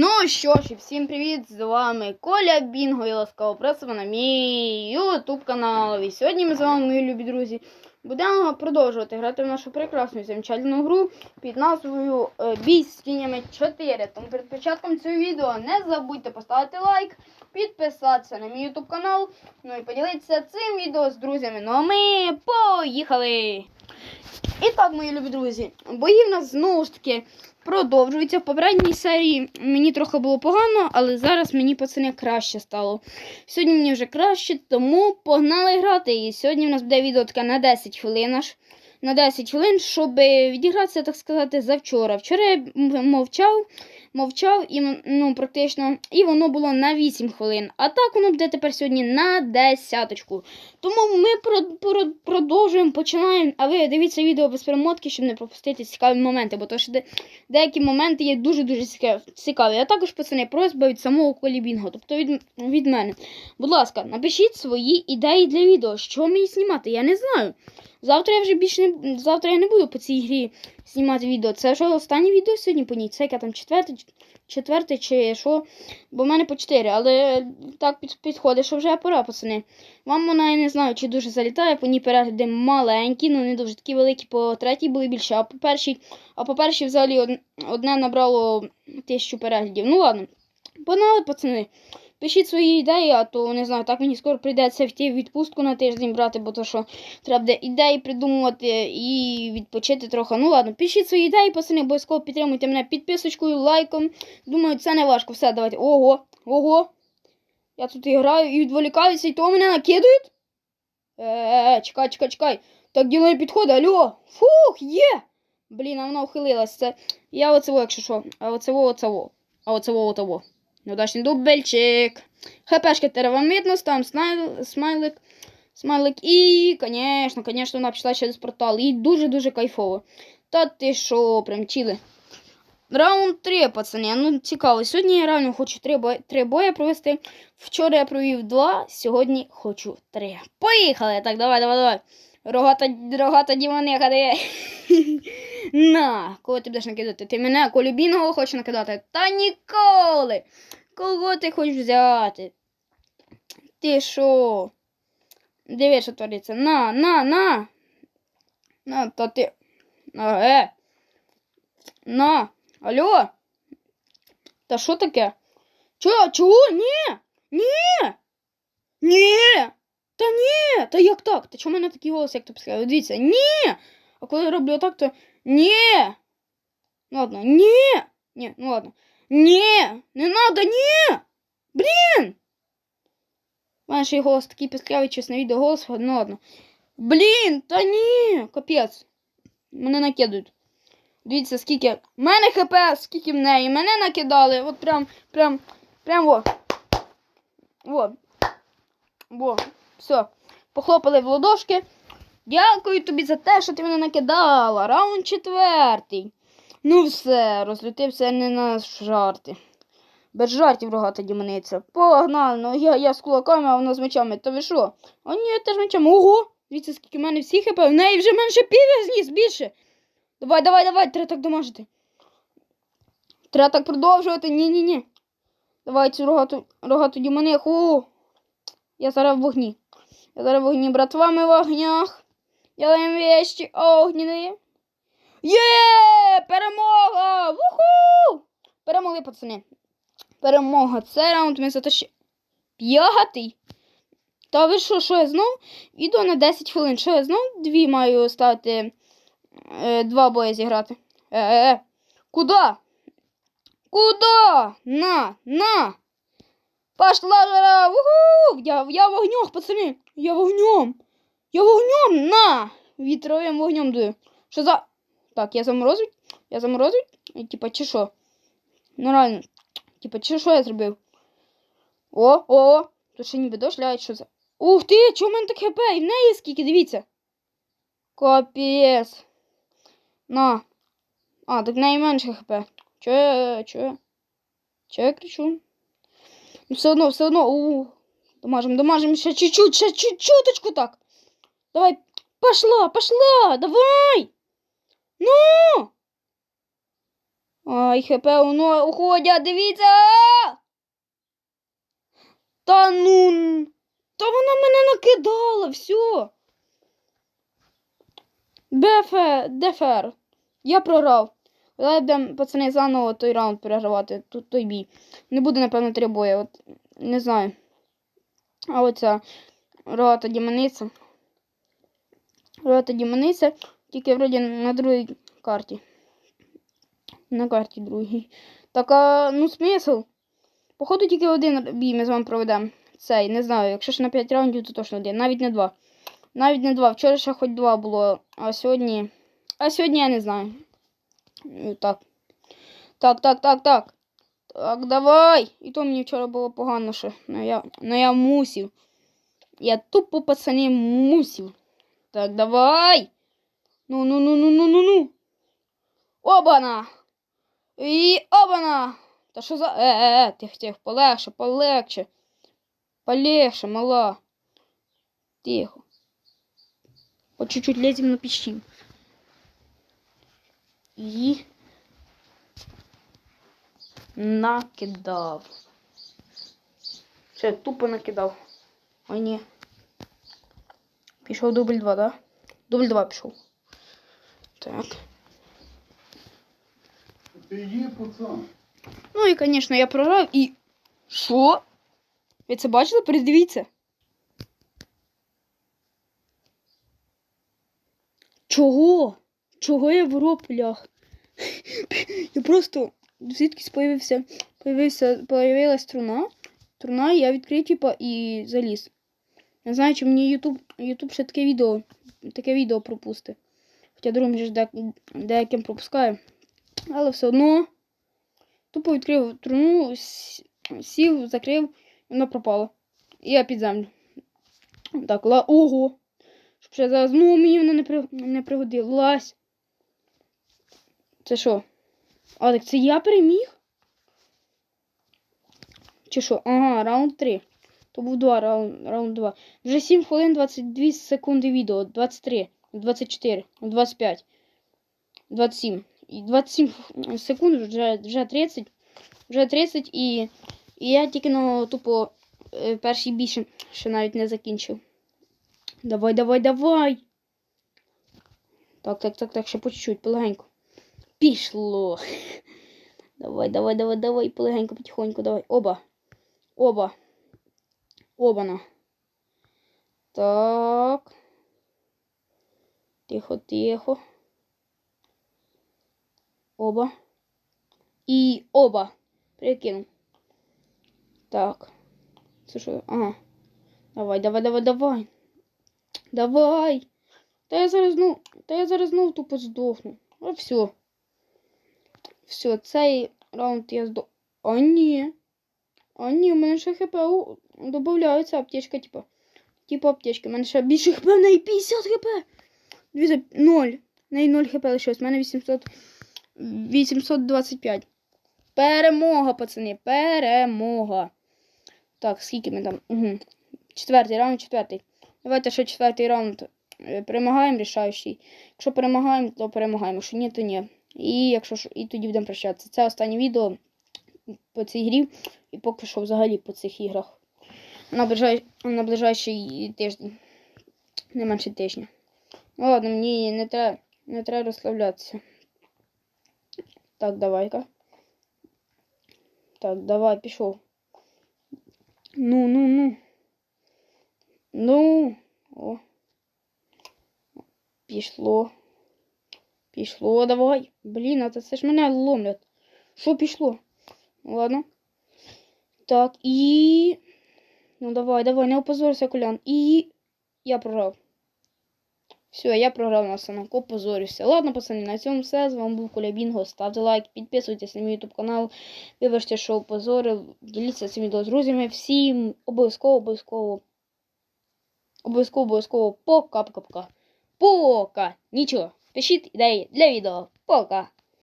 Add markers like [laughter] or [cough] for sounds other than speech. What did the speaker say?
Ну що ж, і всім привіт! З вами Коля Бінго і ласкаво просимо на мій ютуб канал. І сьогодні ми з вами, мої любі друзі, будемо продовжувати грати в нашу прекрасну замечательну гру під назвою е, Бій з тінями 4. Тому перед початком цього відео не забудьте поставити лайк, підписатися на мій ютуб канал, ну і поділитися цим відео з друзями. Ну а ми поїхали! І так, мої любі друзі, бої в нас знову ж таки продовжуються. В попередній серії мені трохи було погано, але зараз мені пацани краще стало. Сьогодні мені вже краще, тому погнали грати. І сьогодні в нас буде відео таке на 10 хвилин аж. На 10 хвилин, щоб відігратися, так сказати, завчора. Вчора я мовчав, мовчав і ну, практично, і воно було на 8 хвилин. А так воно буде тепер сьогодні на десяточку. Тому ми про- продовжуємо, починаємо. А ви дивіться відео без перемотки, щоб не пропустити цікаві моменти, бо то що де, деякі моменти є дуже-дуже цікаві. А також, пацани, просьба від самого колібінга, тобто від, від мене. Будь ласка, напишіть свої ідеї для відео, що мені знімати, я не знаю. Завтра я вже більше не завтра я не буду по цій грі знімати відео. Це вже останнє відео сьогодні по ній. Це яке там четверте, четверте чи що. Бо в мене по 4, але так під, підходить, що вже пора, пацани. Вам вона я не знаю, чи дуже залітає, по ній перегляди маленькі, ну не дуже такі великі, по третій були більше, а по першій, а по першій взагалі одне набрало тисячу переглядів. Ну ладно. Погнали, пацани. Пишіть свої ідеї, а то не знаю, так мені скоро прийдеться втім відпустку на тиждень брати, бо то що треба буде ідеї придумувати і відпочити трохи. Ну ладно, пишіть свої ідеї, пацани, обов'язково підтримуйте мене підписочкою, лайком. Думаю, це не важко. Все, давайте. Ого, ого. Я тут і граю і відволікаюся, і то мене накидують. Е, чекай, чекай, чекай. Так діло не підходить. Алло. Фух, є. Блін, а вона ухилилась. Це я оцево, якщо що. А оцево, оцево. А оцево, отово. Неудачний дубельчик. ХПшки видно, ставим смайл, смайлик. Смайлик. І, звісно, звісно, вона пішла через портал. І дуже-дуже кайфово. Та ти що, прям чили. Раунд 3, пацани. Ну, цікаво. Сьогодні я реально хочу 3 бої, 3 бої провести. Вчора я провів 2, сьогодні хочу 3. Поїхали! Так, давай, давай, давай. Рогата, рогата дімониха, де. [laughs] На, кого ти будеш накидати? Ти мене колюбіного хочеш накидати? Та ніколи. Кого ти хочеш взяти? Ти що? Диви, що твориться. На, на, на. На, та ти. На, е. На. Алло. Та що таке? Чо, чого? Ні. Ні. Ні. Та ні. Та як так? Та чому в мене такий голос, як то пускає? Дивіться, ні. А коли я роблю так, то ні. Ну ладно, ні. Ні, ну ладно. Ні, не надо, ні. Блін. У мене голос такий пісклявий, чесно, відео голос, ну ладно. Блін, та ні, капець. Мене накидають. Дивіться, скільки. В мене хп, скільки в неї. Мене накидали. От прям, прям, прям во. Во. Во. Все. Похлопали в ладошки. Дякую тобі за те, що ти мене накидала. Раунд четвертий. Ну все, розлютився не на жарти. Без жартів рогата діманиця. Погнали, ну я, я з кулаками, а вона з мечами. Та ви що? А ні, я теж мечами. Ого! Дивіться, скільки в мене всіх хп. В неї вже менше пів зніс більше. Давай, давай, давай, треба так домажити. Треба так продовжувати. Ні-ні-ні. Давай цю рогату, рогату діманиху. Я зараз в вогні. Я зараз в вогні, братва, ми в огнях. Делаем вещи огненные. Є! Перемога! Вуху! Перемогли, пацани. Перемога. Це раунд ми затащили. П'ятий. Та ви що, що я знов? Відео на 10 хвилин. Що я знов дві маю ставити е, два бої зіграти. Е-е-е. Куда? Куда? На, на. Пошла жара. Вуху! Я, я в пацани. Я в огнем. Я вогнем на! Вітровим вогнем дую. Що за. Так, я заморозив? Я заморозив? І, Типа, чи що? Ну реально. Типа, чи що я зробив? О, о! Тут ще ніби дощ ляють, що за. Ух ти! Чого в мене так хп? І в неї скільки, дивіться. Капець. На. А, так в неї менше хп. Чо я. Чо я? Чо я кричу? Ну все одно, все одно. У. Домажем, домажем ще чуть-чуть, ще чуть-чуточку так. Давай, пошла, пошла, давай. Ну. Ай, хп, воно уходять, дивіться! Та ну. Та вона мене накидала, все. Бефе, дефер. Я програв. Давай будемо, пацани, заново той раунд перегравати, тут той бій. Не буде, напевно, три бої, от не знаю. А оця рогата діманиця. Рогата діманиця, тільки вроді на другій карті. На карті другій. Так, а, ну смисл. Походу тільки один бій ми з вами проведемо. Цей, не знаю, якщо ж на 5 раундів, то точно один. Навіть не два. Навіть не два. Вчора ще хоч два було, а сьогодні. А сьогодні я не знаю. Е, Так. Так, так, так, так. Так, давай. І то мені вчора було погано ще. Ну я, ну я мусив. Я тупо пацани мусив. Так, давай. Ну, ну, ну, ну, ну, ну, ну. Обана. І обана. Та що за. Е, е, е, тих, тих, полегше, полегше. Полегше, мала. Тихо. По чуть-чуть лезем на пищи. І накидав. Все, тупо накидав. Ой, ні. Пішов дубль 2, да? Дубль 2 пішов. Так. Є, пацан. Ну і, звісно, я програв і. Що? Ви це бачили? Передивіться. Чого? Чого я в роплях? [laughs] Я просто звідкись появився, появився, появилась. Струна, і я відкрив, типа, і заліз. Не знаю, чи мені Ютуб, Ютуб ще таке відео, таке відео пропусти. Хоча другим же деяким пропускає. Але все одно. Тупо відкрив труну, сів, закрив, і воно пропало. І я під землю. Так, ла. Ого! Щоб ще зараз. Ну, мені вона не, при... не пригодилась. Це що? А, так це я переміг? Чи що? Ага, раунд 3. То був 2, раунд, раунд 2. Вже 7 хвилин 22 секунди відео. 23, 24, 25, 27. І 27 [laughs] секунд, вже, вже 30. Вже 30 і, і я тільки ну, тупо е, перший більше ще навіть не закінчив. Давай, давай, давай. Так, так, так, так, ще по чуть-чуть, полегенько. Пішло. [laughs] Давай, давай, давай, давай, полегенько, потихоньку, давай. Оба. Оба. Обана. Так. Тихо, тихо. Оба. І оба. Прикинув. Так. Це що? Ага. Давай, давай, давай, давай. Давай. Та я зараз ну. Та я зараз знов тупо здохну. А все. Все, цей раунд я здох. А ні. А ні, у мене ще хп додається аптечка, типа. Типа аптечки. У мене ще більше хп, в неї 50 хп. Дивіться, 0. В неї 0 хп лишилось. У мене 800... 825. Перемога, пацани, перемога. Так, скільки ми там? Угу. Четвертий раунд, четвертий. Давайте ще четвертий раунд е, перемагаємо, рішаючий. Якщо перемагаємо, то перемагаємо. Якщо ні, то ні. І якщо і тоді будемо прощатися. Це останнє відео по цій грі. І поки що взагалі по цих іграх. На, ближай... на ближайший тиждень. Не менше тижня. Ладно, мені не треба не треба розслаблятися. Так, давай-ка. Так, давай, пішов. Ну, ну, ну. Ну. О. Пішло. Пішло, давай. Блін, а це ж мене ломлять. Що пішло? Ладно. Так, і. Ну давай, давай, не опозорься, Колян. І. Я програв. Все, я програв на остановку, позорюся. Ладно, пацани, на цьому все. З вами був Коля Бінго. Ставте лайк, підписуйтесь на мій ютуб канал. Вибачте, що опозорив. Діліться цим відео з друзями. Всім обов'язково, обов'язково. Обов'язково, обов'язково. Пока-пока-пока. Пока. Нічого. Пишіть ідеї для відео. Пока.